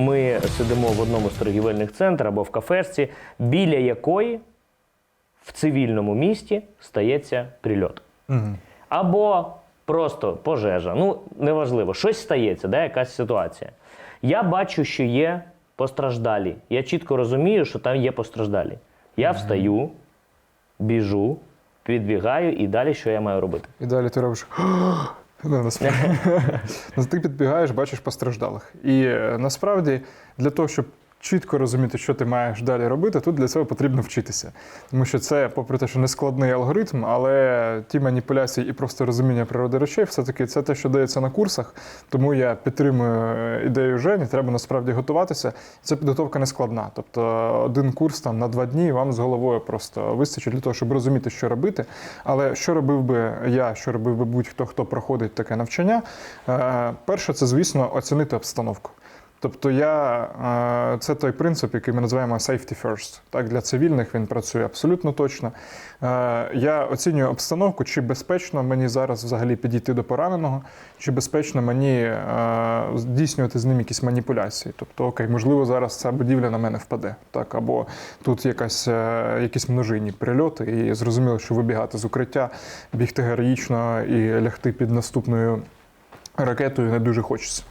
Ми сидимо в одному з торгівельних центрів або в кафешці, біля якої в цивільному місті стається прильот. Або просто пожежа. Ну, неважливо, щось стається, да, якась ситуація. Я бачу, що є постраждалі. Я чітко розумію, що там є постраждалі. Я встаю, біжу, підбігаю і далі що я маю робити? І далі ти робиш. Ну, насправді. Ти підбігаєш, бачиш постраждалих. І е, насправді для того, щоб чітко розуміти, що ти маєш далі робити, тут для цього потрібно вчитися. Тому що це, попри те, що не складний алгоритм, але ті маніпуляції і просто розуміння природи речей, все-таки це те, що дається на курсах. Тому я підтримую е, ідею Жені, треба насправді готуватися. Ця підготовка не складна. Тобто один курс там на два дні вам з головою просто вистачить для того, щоб розуміти, що робити. Але що робив би я, що робив би будь-хто, хто проходить таке навчання, Е, перше, це, звісно, оцінити обстановку. Тобто я, е, це той принцип, який ми називаємо safety first. Так, для цивільних він працює абсолютно точно. Е, Я оцінюю обстановку, чи безпечно мені зараз взагалі підійти до пораненого, чи безпечно мені е, здійснювати з ним якісь маніпуляції. Тобто, окей, можливо, зараз ця будівля на мене впаде, так, або тут якась, якісь множинні прильоти, і зрозуміло, що вибігати з укриття, бігти героїчно і лягти під наступною ракетою не дуже хочеться.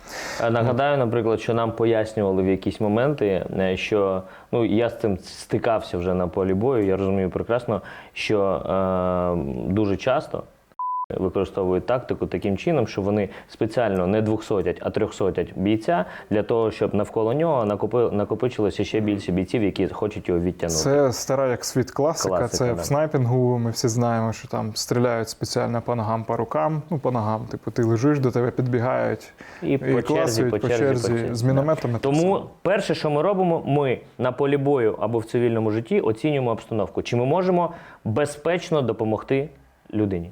Нагадаю, наприклад, що нам пояснювали в якісь моменти, е, що ну я з цим стикався вже на полі бою. Я розумію прекрасно, що е, дуже часто використовують тактику таким чином, що вони спеціально не двохсотять, а трьохсотять бійця для того, щоб навколо нього накопи, накопичилося ще більше бійців, які хочуть його відтягнути. Це стара як світ класика. Класика, це да. в снайпінгу. Ми всі знаємо, що там стріляють спеціально по ногам, по рукам. Ну, по ногам. Типу, ти лежиш, до тебе підбігають І по черзі, класують по черзі, по черзі, з мінометами. так Тому перше, що ми робимо, ми на полі бою або в цивільному житті оцінюємо обстановку. Чи ми можемо безпечно допомогти людині?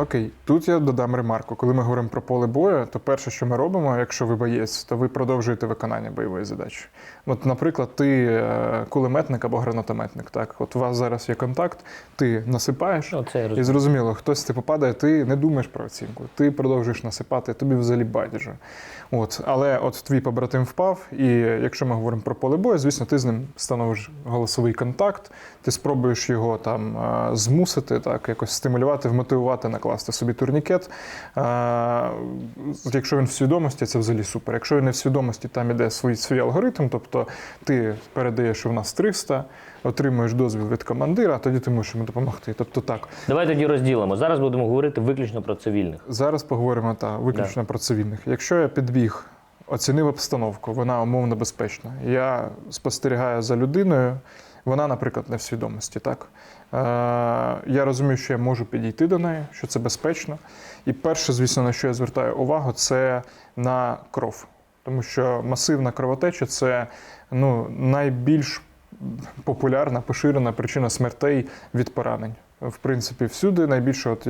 Окей, тут я додам ремарку. Коли ми говоримо про поле бою, то перше, що ми робимо, якщо ви боєць, то ви продовжуєте виконання бойової задачі. От, наприклад, ти е, кулеметник або гранатометник. Так, от у вас зараз є контакт, ти насипаєш. Ну, це І зрозуміло, хтось типу падає, ти не думаєш про оцінку, ти продовжуєш насипати, тобі взагалі байдуже. От, але от твій побратим впав, і якщо ми говоримо про поле бою, звісно, ти з ним становиш голосовий контакт, ти спробуєш його там е, змусити, так, якось стимулювати, вмотивувати, накласти собі турнікет. Якщо він в свідомості, це взагалі супер. Якщо він не в свідомості, там іде свій, свій алгоритм, тобто ти передаєш, що в нас 300, отримуєш дозвіл від командира, а тоді ти можеш йому допомогти. Тобто так. Давай тоді розділимо. Зараз будемо говорити виключно про цивільних. Зараз поговоримо та виключно про цивільних. Якщо я підбіг, оцінив обстановку, вона умовно безпечна. Я спостерігаю за людиною, вона, наприклад, не в свідомості. Так? Е, я розумію, що я можу підійти до неї, що це безпечно. І перше, звісно, на що я звертаю увагу, це на кров. Тому що масивна кровотеча це ну, найбільш популярна, поширена причина смертей від поранень. В принципі, всюди найбільше от,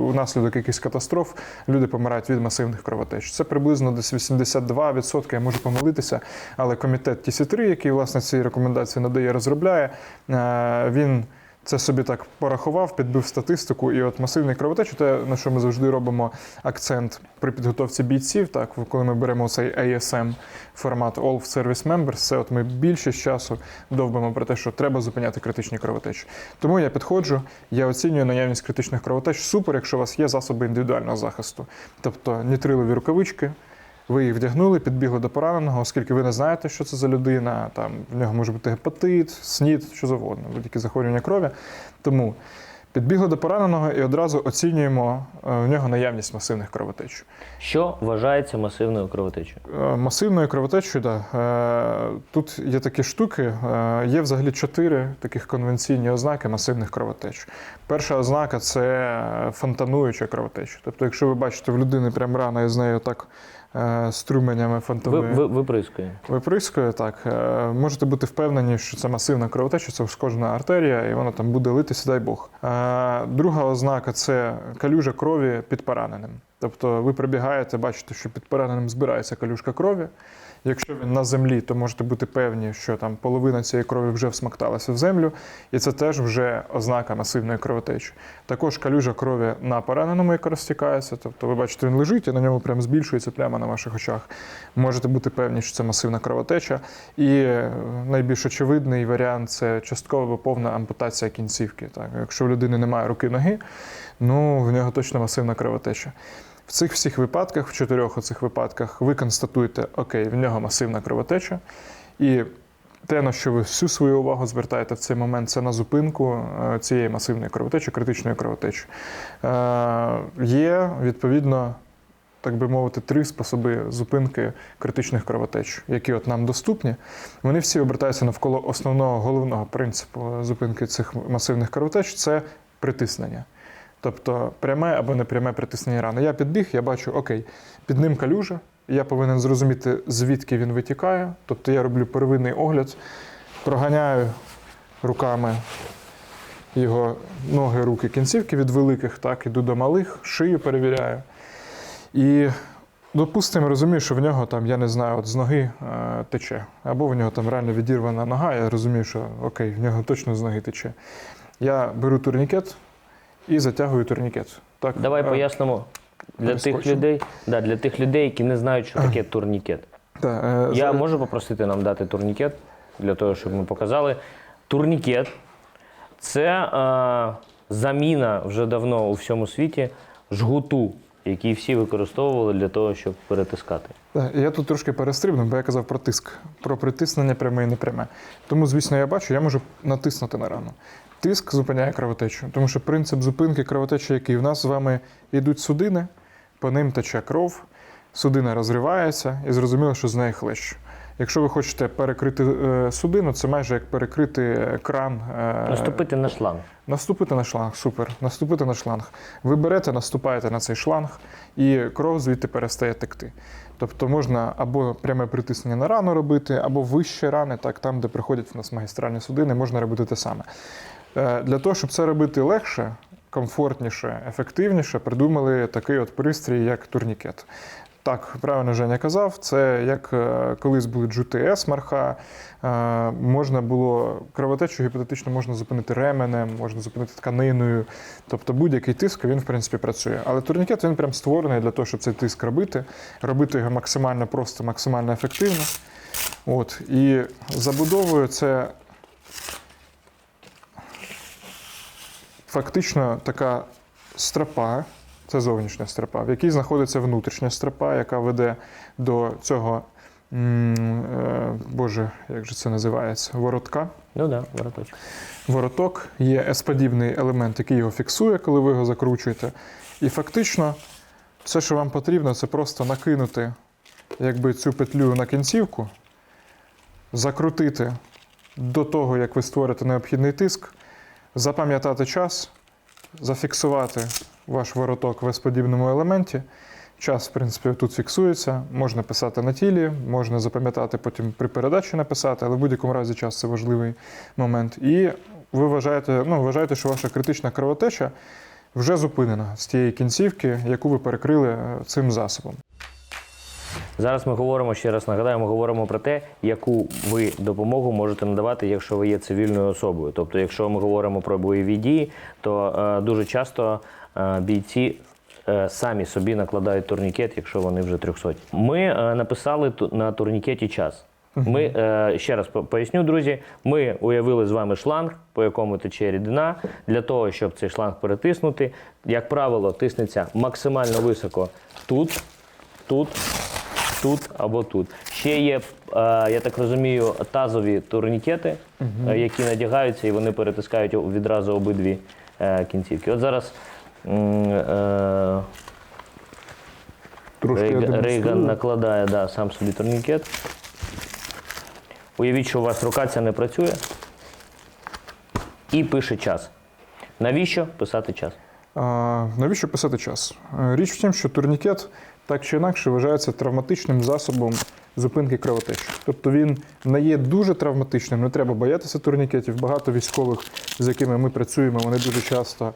унаслідок якихось катастроф люди помирають від масивних кровотеч. Це приблизно десь 82%, я можу помилитися, але комітет ТІСІ-3, який власне ці рекомендації надає, розробляє, е, він це собі так порахував, підбив статистику, і от масивний кровотеч, те, на що ми завжди робимо акцент при підготовці бійців, так коли ми беремо цей ASM формат All Service Members, це от ми більше часу довбимо про те, що треба зупиняти критичні кровотечі. Тому я підходжу, я оцінюю наявність критичних кровотеч. Супер, якщо у вас є засоби індивідуального захисту, тобто нітрилові рукавички. Ви їх вдягнули, підбігли до пораненого, оскільки ви не знаєте, що це за людина. Там в нього може бути гепатит, снід, що завгодно, будь-які захворювання крові. Тому підбігли до пораненого і одразу оцінюємо е, в нього наявність масивних кровотеч. Що вважається масивною кровотечею? Е, Масивною кровотечею, да. Е, тут є такі штуки. Є взагалі чотири таких конвенційні ознаки масивних кровотеч. Перша ознака це фонтануюча кровотеча. Тобто, якщо ви бачите в людини прям рана і з нею так струменями Ви, ви, виприскує. Виприскує, так. е, Можете бути впевнені, що це масивна кровотеча, це ушкоджена артерія, і вона там буде литися, дай Бог. Е, Друга ознака це калюжа крові під пораненим. Тобто ви прибігаєте, бачите, що під пораненим збирається калюшка крові. Якщо він на землі, то можете бути певні, що там половина цієї крові вже всмокталася в землю, і це теж вже ознака масивної кровотечі. Також калюжа крові на пораненому, яка розтікається. Тобто, ви бачите, він лежить, і на ньому прям збільшується прямо на ваших очах. Можете бути певні, що це масивна кровотеча. І е, найбільш очевидний варіант це часткова або повна ампутація кінцівки. Так, якщо у людини немає руки ноги, ну в нього точно масивна кровотеча. В цих всіх випадках, в чотирьох оцих випадках, ви констатуєте, окей, в нього масивна кровотеча. І те, на що ви всю свою увагу звертаєте в цей момент, це на зупинку е, цієї масивної кровотечі, критичної кровотечі. Е, Є, відповідно, так би мовити, три способи зупинки критичних кровотеч, які от нам доступні. Вони всі обертаються навколо основного головного принципу зупинки цих масивних кровотеч це притиснення. Тобто пряме або непряме притиснення рани. Я підбіг, я бачу, окей, під ним калюжа, я повинен зрозуміти, звідки він витікає. Тобто я роблю первинний огляд, проганяю руками його ноги, руки, кінцівки від великих, так, іду до малих, шию перевіряю. І, допустимо, розумію, що в нього там, я не знаю, от з ноги е, тече. Або в нього там реально відірвана нога, я розумію, що окей, в нього точно з ноги тече. Я беру турнікет і затягую турнікет. Так, Давай е, пояснимо для тих перескочимо. людей, да, для тих людей, які не знають, що таке турнікет. та, е, Я за- можу попросити нам дати турнікет для того, щоб ми показали. Турнікет це е, заміна вже давно у всьому світі жгуту, який всі використовували для того, щоб перетискати. Так, Я тут трошки перестрибнув, бо я казав про тиск, про притиснення пряме і непряме. Тому, звісно, я бачу, я можу натиснути на рану. Тиск зупиняє кровотечу, тому що принцип зупинки кровотечі, який в нас з вами йдуть судини, по ним тече кров, судина розривається, і зрозуміло, що з неї хлещ. Якщо ви хочете перекрити е, судину, це майже як перекрити кран. е, Наступити на шланг. Наступити на шланг, супер. Наступити на шланг. Ви берете, наступаєте на цей шланг, і кров звідти перестає текти. Тобто можна або пряме притиснення на рану робити, або вище рани, так, там, де приходять в нас магістральні судини, можна робити те саме. Е, Для того, щоб це робити легше, комфортніше, ефективніше, придумали такий от пристрій, як турнікет. Так, правильно Женя казав, це як е, колись були GTS марха, е, можна було кровотечу гіпотетично можна зупинити ременем, можна зупинити тканиною. Тобто будь-який тиск він в принципі працює. Але турнікет він прям створений для того, щоб цей тиск робити, робити його максимально просто, максимально ефективно. От. І забудовою це фактично така стропа, це зовнішня стропа, в якій знаходиться внутрішня стропа, яка веде до цього, е, боже, як же це називається? Воротка. Ну да, вороточок. Вороток є S-подібний елемент, який його фіксує, коли ви його закручуєте. І фактично, все, що вам потрібно, це просто накинути якби, цю петлю на кінцівку, закрутити до того, як ви створите необхідний тиск, запам'ятати час, зафіксувати ваш вороток в S-подібному елементі. Час, в принципі, тут фіксується, можна писати на тілі, можна запам'ятати потім при передачі написати, але в будь-якому разі час це важливий момент. І ви вважаєте, ну, вважаєте, що ваша критична кровотеча вже зупинена з тієї кінцівки, яку ви перекрили е, цим засобом. Зараз ми говоримо ще раз нагадаю, ми говоримо про те, яку ви допомогу можете надавати, якщо ви є цивільною особою. Тобто, якщо ми говоримо про бойові дії, то е, дуже часто е, бійці. е, Самі собі накладають турнікет, якщо вони вже 300. Ми е, написали ту- на турнікеті час. Ми е, ще раз поясню, друзі. Ми уявили з вами шланг, по якому тече рідина. Для того, щоб цей шланг перетиснути, як правило, тиснеться максимально високо тут, тут, тут або тут. Ще є, е, я так розумію, тазові турнікети, е, які надягаються і вони перетискають відразу обидві е, кінцівки. От зараз Рейган, Рейган накладає да, сам собі турнікет. Уявіть, що у вас рука ця не працює. І пише час. Навіщо писати час? Навіщо писати час? Е, Річ в тім, що турнікет так чи інакше вважається травматичним засобом зупинки кровотечі. Тобто він не є дуже травматичним, не треба боятися турнікетів. Багато військових, з якими ми працюємо, вони дуже часто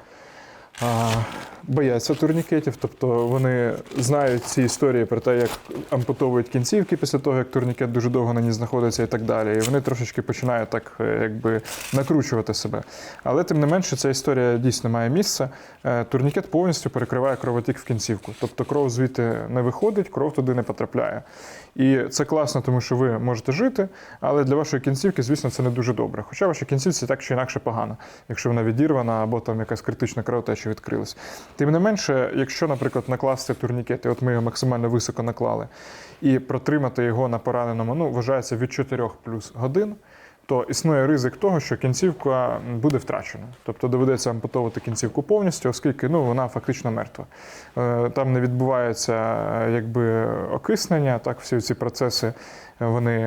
бояться турнікетів, тобто вони знають ці історії про те, як ампутовують кінцівки після того, як турнікет дуже довго на ній знаходиться і так далі. І вони трошечки починають так е, якби накручувати себе. Але тим не менше, ця історія дійсно має місце. Е, Турнікет повністю перекриває кровотік в кінцівку. Тобто кров звідти не виходить, кров туди не потрапляє. І це класно, тому що ви можете жити, але для вашої кінцівки, звісно, це не дуже добре. Хоча вашій кінцівці так чи інакше погано, якщо вона відірвана або там якась критична кровотеча відкрилась. Тим не менше, якщо, наприклад, накласти турнікет, і от ми його максимально високо наклали, і протримати його на пораненому, ну, вважається від 4 плюс годин. То існує ризик того, що кінцівка буде втрачена. Тобто доведеться ампутовувати кінцівку повністю, оскільки ну, вона фактично мертва. Е, Там не відбувається е, якби окиснення, так, всі ці процеси е, вони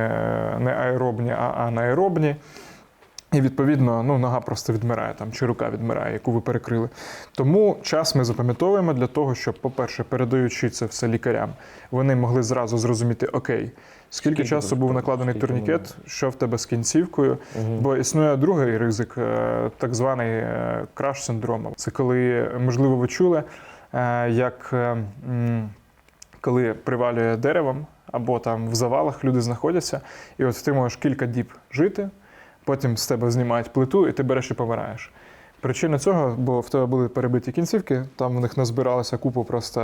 не аеробні, а анаеробні. І відповідно ну, нога просто відмирає там, чи рука відмирає, яку ви перекрили. Тому час ми запам'ятовуємо для того, щоб, по-перше, передаючи це все лікарям, вони могли зразу зрозуміти, окей, скільки, Скільки часу був накладений буде? турнікет, що в тебе з кінцівкою. Бо існує другий ризик, е, так званий е, краш синдром. Це коли, можливо, ви чули, е, як коли привалює деревом або там в завалах люди знаходяться, і от ти можеш кілька діб жити, потім з тебе знімають плиту, і ти береш і помираєш. Причина цього, бо в тебе були перебиті кінцівки, там в них назбиралася купа просто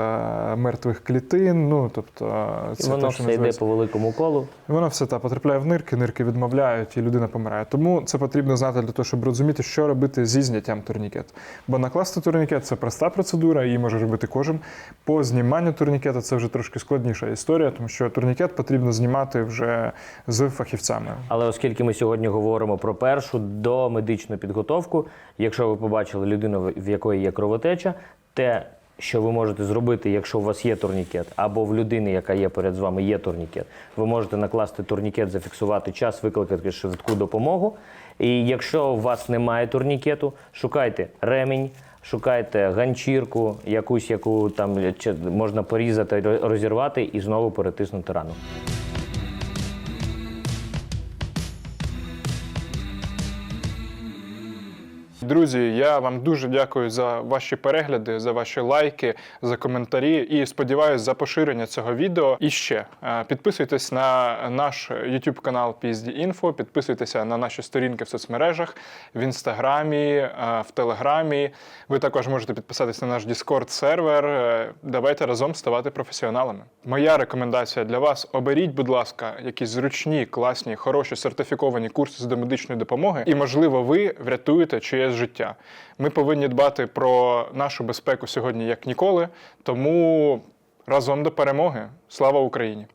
мертвих клітин. Ну тобто, І це воно те, що все йде по великому колу. Воно все так потрапляє в нирки, нирки відмовляють, і людина помирає. Тому це потрібно знати для того, щоб розуміти, що робити зі зняттям турнікету. Бо накласти турнікет це проста процедура, її може робити кожен. По зніманню турнікета це вже трошки складніша історія, тому що турнікет потрібно знімати вже з фахівцями. Але оскільки ми сьогодні говоримо про першу домедичну підготовку, якщо ви побачили людину, в якої є кровотеча, те, що ви можете зробити, якщо у вас є турнікет, або в людини, яка є поряд з вами, є турнікет, ви можете накласти турнікет, зафіксувати час, викликати швидку допомогу. І якщо у вас немає турнікету, шукайте ремінь. Шукайте ганчірку, якусь, яку там можна порізати, розірвати і знову перетиснути рану. Друзі, я вам дуже дякую за ваші перегляди, за ваші лайки, за коментарі і сподіваюся за поширення цього відео. І ще е, підписуйтесь на наш YouTube канал PSD Info, підписуйтеся на наші сторінки в соцмережах, в інстаграмі, е, в телеграмі. Ви також можете підписатись на наш Discord сервер. Е, Давайте разом ставати професіоналами. Моя рекомендація для вас: оберіть, будь ласка, якісь зручні, класні, хороші сертифіковані курси з домедичної допомоги, і можливо, ви врятуєте чиєсь життя. Ми повинні дбати про нашу безпеку сьогодні як ніколи. Тому разом до перемоги. Слава Україні!